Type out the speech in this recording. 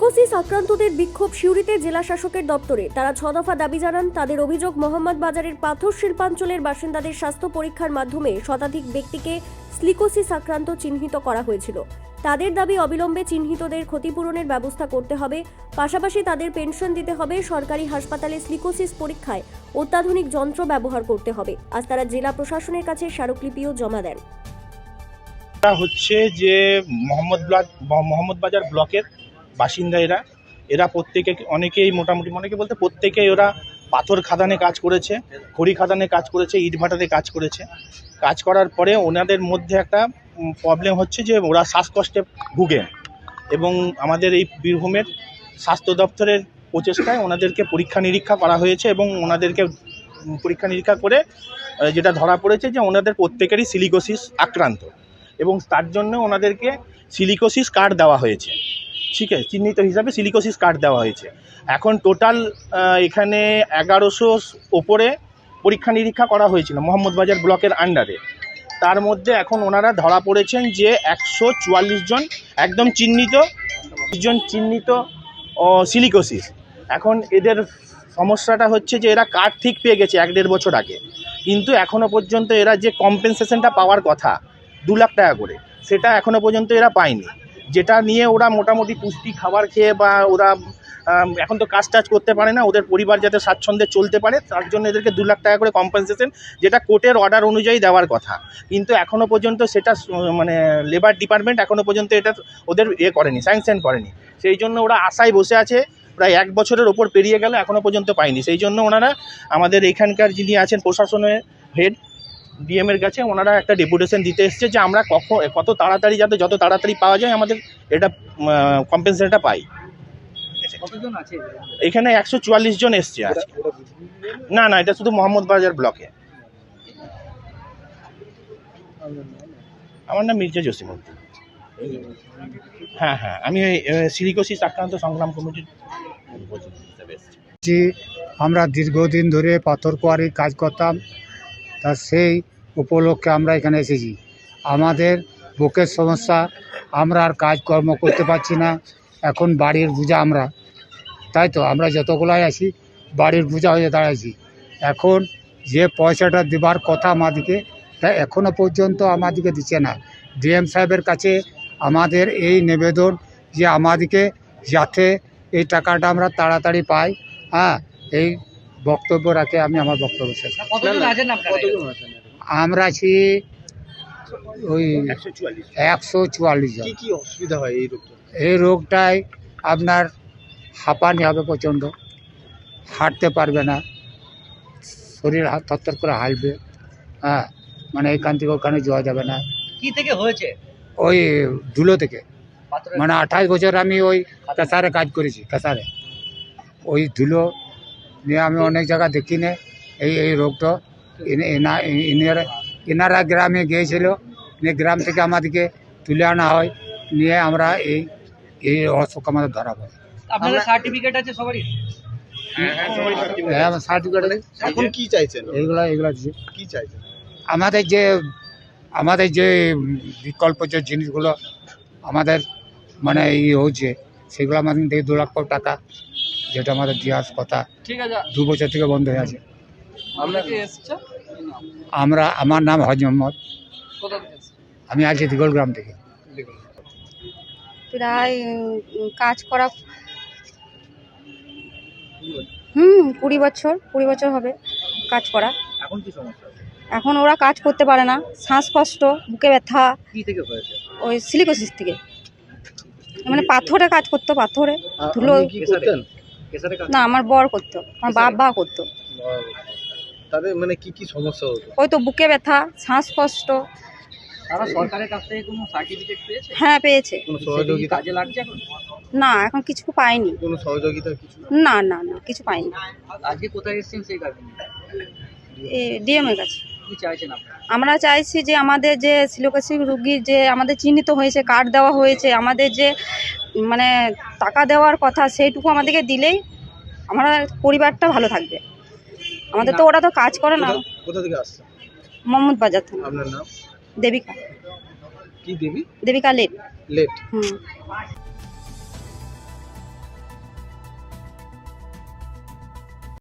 Silicosis আক্রান্তদের বিক্ষোভ সিউড়িতে জেলা শাসকের দপ্তরে। তারা ছ দফা দাবি জানান, তাদের অভিযোগ মোহাম্মদ বাজারের পাথর শিল্পাঞ্চলের বাসিন্দাদের স্বাস্থ্য পরীক্ষার মাধ্যমে শতাধিক ব্যক্তিকে স্লিকোসিস আক্রান্ত চিহ্নিত করা হয়েছিল। তাদের দাবি অবিলম্বে চিহ্নিতদের ক্ষতিপূরণের ব্যবস্থা করতে হবে। পাশাপাশি তাদের পেনশন দিতে হবে, সরকারি হাসপাতালে স্লিকোসিস পরীক্ষায় অত্যাধুনিক যন্ত্র ব্যবহার করতে হবে। আজ তারা জেলা প্রশাসনের কাছে স্মারকলিপিও জমা দেন। হচ্ছে যে মোহাম্মদ মোহাম্মদ বাজার ব্লকের বাসিন্দা এরা। এরা প্রত্যেকে, অনেকেই মোটামুটি, অনেকে বলতে প্রত্যেকেই ওরা পাথর খাদানে কাজ করেছে, খড়ি খাদানে কাজ করেছে, ইট ভাটাতে কাজ করেছে। কাজ করার পরে ওনাদের মধ্যে একটা প্রবলেম হচ্ছে যে ওরা শ্বাসকষ্টে ভুগে। এবং আমাদের এই বীরভূমের স্বাস্থ্য দপ্তরের প্রচেষ্টায় ওনাদেরকে পরীক্ষা নিরীক্ষা করা হয়েছে এবং ওনাদেরকে পরীক্ষা নিরীক্ষা করে যেটা ধরা পড়েছে যে ওনাদের প্রত্যেকেরই সিলিকোসিস আক্রান্ত। এবং তার জন্য ওনাদেরকে সিলিকোসিস কার্ড দেওয়া হয়েছে। ঠিক আছে, চিহ্নিত হিসাবে সিলিকোসিস কার্ড দেওয়া হয়েছে। এখন টোটাল এখানে এগারোশো ওপরে পরীক্ষা নিরীক্ষা করা হয়েছিল মোহাম্মদ বাজার ব্লকের আন্ডারে তার মধ্যে এখন ওনারা ধরা পড়েছেন যে একশো চুয়াল্লিশ জন একদম চিহ্নিত জন চিহ্নিত সিলিকোসিস এখন এদের সমস্যাটা হচ্ছে যে এরা কার্ড ঠিক পেয়ে গেছে এক দেড় বছর আগে। কিন্তু এখনও পর্যন্ত এরা যে কম্পেনসেশনটা পাওয়ার কথা, দু লাখ টাকা করে, সেটা এখনও পর্যন্ত এরা পায়নি। যেটা নিয়ে ওরা মোটামুটি পুষ্টি খাবার খেয়ে বা ওরা এখন তো কাজ টাজ করতে পারে না, ওদের পরিবার যাতে স্বাচ্ছন্দ্যে চলতে পারে, তার জন্য এদেরকে দু লাখ টাকা করে কম্পেনসেশন যেটা কোর্টের অর্ডার অনুযায়ী দেওয়ার কথা। কিন্তু এখনও পর্যন্ত সেটা মানে লেবার ডিপার্টমেন্ট এখনও পর্যন্ত এটা ওদের ইয়ে করেনি স্যাংশন করেনি। সেই জন্য ওরা আশায় বসে আছে, প্রায় এক বছরের ওপর পেরিয়ে গেল এখনও পর্যন্ত পায়নি। সেই জন্য ওনারা আমাদের এখানকার যিনি আছেন প্রশাসনের হেড ডিএমের কাছে ওনারা একটা ডেপুটেশন দিতে এসছে যে আমরা কখন কত তাড়াতাড়ি যাতে যত তাড়াতাড়ি পাওয়া যায় আমাদের এটা কম্পেনসেশনটা পাই। কতজন এখানে একশো চুয়াল্লিশ জন এসছে আজকে। না না এটা শুধু মোহাম্মদ বাজার ব্লকে আমার নাম মির্জা জসিমুদ্দিন হ্যাঁ হ্যাঁ আমি ওই সিলিকোসিস আক্রান্ত সংগ্রাম কমিটির যে আমরা দীর্ঘদিন ধরে পাথর কোয়ারির কাজ করতাম তা সেই উপলক্ষে আমরা এখানে এসেছি। আমাদের বুকের সমস্যা, আমরা আর কাজকর্ম করতে পারছি না। এখন বাড়ির বোঝা আমরা। তাই তো, আমরা যতগুলাই আছি, বাড়ির বোঝা হয়ে দাঁড়াইছি। এখন যে পয়সাটা দেবার কথা আমাদেরকে, তা এখনও পর্যন্ত আমাদেরকে দিচ্ছে না। ডিএম সাহেবের কাছে আমাদের এই নিবেদন যে আমাদেরকে যাতে এই টাকাটা আমরা তাড়াতাড়ি পাই। হ্যাঁ এই বক্তব্য রাখে আমি আমার বক্তব্য শেষ আমরা আছি ওই একশো চুয়াল্লিশ জন। কি কি অসুবিধা হয় এই রোগটা? এই রোগটায় আপনার হাঁপানি হবে প্রচণ্ড হাঁটতে পারবে না শরীর হাত থরথর করে হাসবে হ্যাঁ মানে এখান থেকে ওখানে যাওয়া যাবে না। কি থেকে হয়েছে? ওই ধুলো থেকে। মানে আঠাশ বছর আমি ওই কাসারে কাজ করেছি কাসারে। ওই ধুলো নিয়ে আমি অনেক জায়গা দেখি নে এই এই রোগটা এনে- এনা- এনারা এনারা গ্রামে গিয়েছিল। নিয়ে গ্রাম থেকে আমাদেরকে তুলে আনা হয়। নিয়ে আমরা এই এই অসুখ আমাদের ধরা পড়ে। আপনাদের সার্টিফিকেট আছে সবারই? হ্যাঁ সার্টিফিকেট এখন কি চাইছেন? এইগুলো এগুলো কি চাইছেন? আমাদের যে আমাদের যে বিকল্প যে জিনিসগুলো আমাদের মানে ই হচ্ছে সেগুলো আমাদের দু লক্ষ টাকা যেটা আমাদের দেওয়ার কথা ঠিক আছে। দু বছর থেকে বন্ধ হয়ে আছে। আমরা আমরা আমার নাম হজ মোহাম্মদ। কোথা থেকে এসছে? আমি আছি দিগল গ্রাম থেকে। প্রায় কাজ করা হুম কুড়ি বছর কুড়ি বছর হবে কাজ করা। এখন কি সমস্যা? এখন ওরা কাজ করতে পারে না। শ্বাসকষ্ট বুকে ব্যথা। কি থেকে হয়েছে? ওই সিলিকোসিস থেকে। মানে পাথরে কাজ করতো পাথরে। ধুলো। না আমার বর করতো আমার বাবা করতো। তাদের মানে কি কি সমস্যা হতো? ওই তো বুকে ব্যথা শ্বাসকষ্ট তারা সরকারের কাছ থেকে কোনো সার্টিফিকেট পেয়েছে? হ্যাঁ পেয়েছে। কোনো সহযোগিতা? কাজে লাগছে এখন? না এখন কিছু পাইনি। কোনো সহযোগিতা কিছু? না না না কিছু পাইনি। আজকে কোথায় এসেছেন সেই কাজে? ডিএমের কাছে। আমরা চাইছি যে আমাদের যে সিলোকাসি রুগীর যে আমাদের চিহ্নিত হয়েছে কার্ড দেওয়া হয়েছে আমাদের যে মানে টাকা দেওয়ার কথা সেইটুকু আমাদেরকে দিলেই আমার পরিবারটা ভালো থাকবে। আমাদের তো ওরা তো কাজ করে না। কোথা- থেকে আসছে? মোহাম্মদ বাজার থেকে আপনার নাম? দেবিকা। কি দেবী? দেবিকা লেট। লেট। হুম।